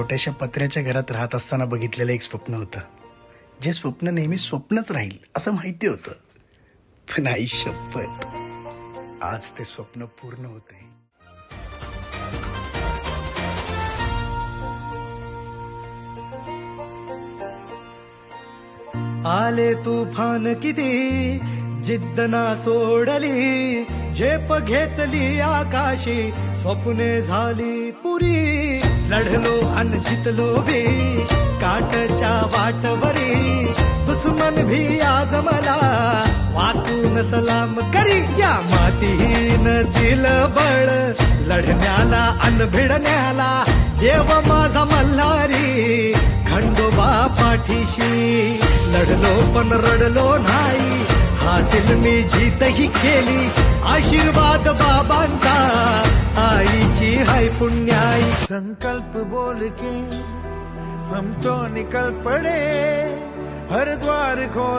छोट्याशा पत्र्याच्या घरात राहत असताना बघितलेलं एक स्वप्न होतं. जे स्वप्न नेहमी स्वप्नच राहील असं माहिती होतं. पण आई शपथ आज ते स्वप्न पूर्ण होते. आले तुफान किती जिद्द ना सोडली झेप घेतली आकाशी स्वप्ने झाली पुरी. लढलो अन जितलो भी काटच्या वाटवरी दुश्मन भी आज मला वाकून सलाम करी. या मातीन दिल बळ लढण्याला अन भिडण्याला देव माझा मल्हारी. खंडोबा पाठीशी लढलो पण रडलो नाही. हासिल मी जीतही केली. आशीर्वाद बाबांचा. आईची हाय पुण्याई. संकल्प बोल के हम तो निकल पड़े हर द्वार खोल